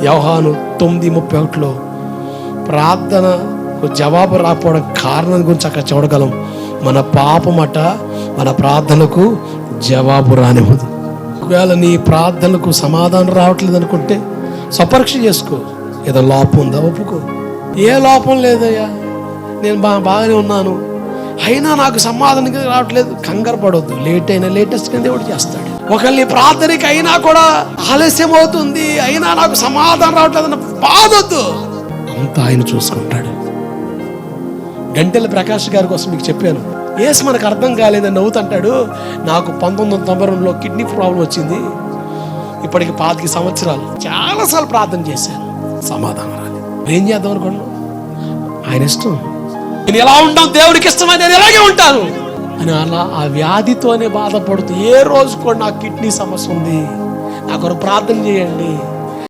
వ్యవహాను తొమ్మిది ముప్పై ఒకటిలో ప్రార్థనకు జవాబు రాకపోవడం కారణం గురించి అక్కడ చూడగలం. మన పాపమట మన ప్రార్థనకు జవాబు రానివ్వదు. ఒకవేళ నీ ప్రార్థనకు సమాధానం రావట్లేదు అనుకుంటే సపరీక్ష చేసుకో. ఏదో లోపం ఉందా ఒప్పుకో. ఏ లోపం లేదయ్యా. నేను బా బాగానే ఉన్నాను. అయినా నాకు సమాధానం రావట్లేదు. కంగారు పడవద్దు లేట్ అయినా లేటెస్ట్ కింద దేవుడు చేస్తాడు. ఒకళ్ళని ప్రార్థనకి అయినా కూడా ఆలస్యం అవుతుంది. అయినా నాకు సమాధానం రావట్లేదు అన్న బాధొద్దు. అంతా ఆయన చూసుకుంటాడు. గంటెల ప్రకాష్ గారి కోసం మీకు చెప్పాను. ఏసు మనకు అర్థం కాలేదని నవ్వుతంటాడు. నాకు పంతొమ్మిది వందల తొంభై రెండులో కిడ్నీ ప్రాబ్లం వచ్చింది. ఇప్పటికి పాతిక సంవత్సరాలు చాలాసార్లు ప్రార్థన చేశాను. సమాధానం రాలేదు. ఏం చేద్దాం అనుకున్నాను ఆయన ఇష్టం. నేను ఎలా ఉంటాను? దేవుడికి ఇష్టమైతే నేను ఎలాగే ఉంటాను. అని అలా ఆ వ్యాధితోనే బాధపడుతూ ఏ రోజు కూడా నా కిడ్నీ సమస్య ఉంది. నా కొరకు ప్రార్థన చేయండి.